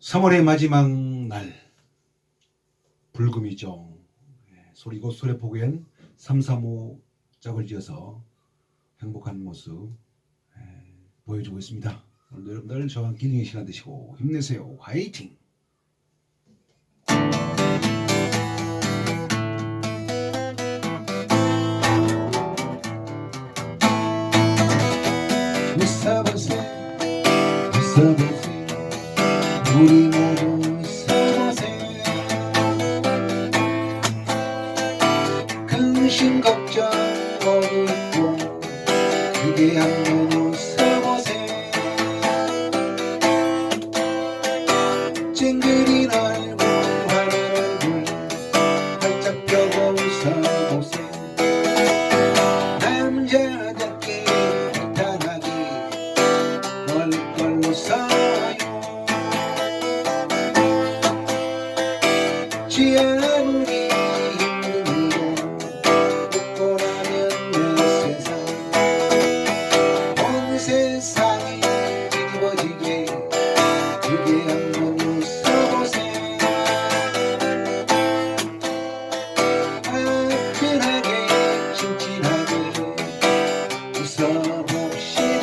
3월의 마지막 날 불금이죠. 예, 소리 보기엔 335 짝을 지어서 행복한 모습 예, 보여주고 있습니다. 오늘도 여러분들 저와 기능의 시간 되시고 힘내세요. 화이팅! 웃 우리 모두 웃어보세요. 근심 걱정 모두 잊고 그게 한 지 아무리 힘들어도 웃고 나면 내 세상 온 세상이 뒤집어지게 그게 한번 웃어보세요. 화끈하게 진진하게 웃어봅시다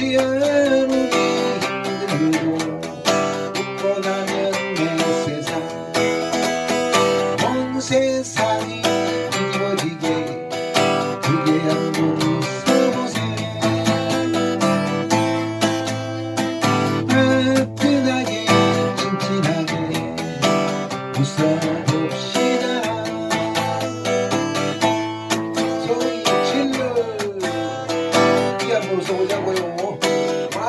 취하무기 힘들고 웃고 나면 내 세상 온 세상이 뒤집어지게 그게 한번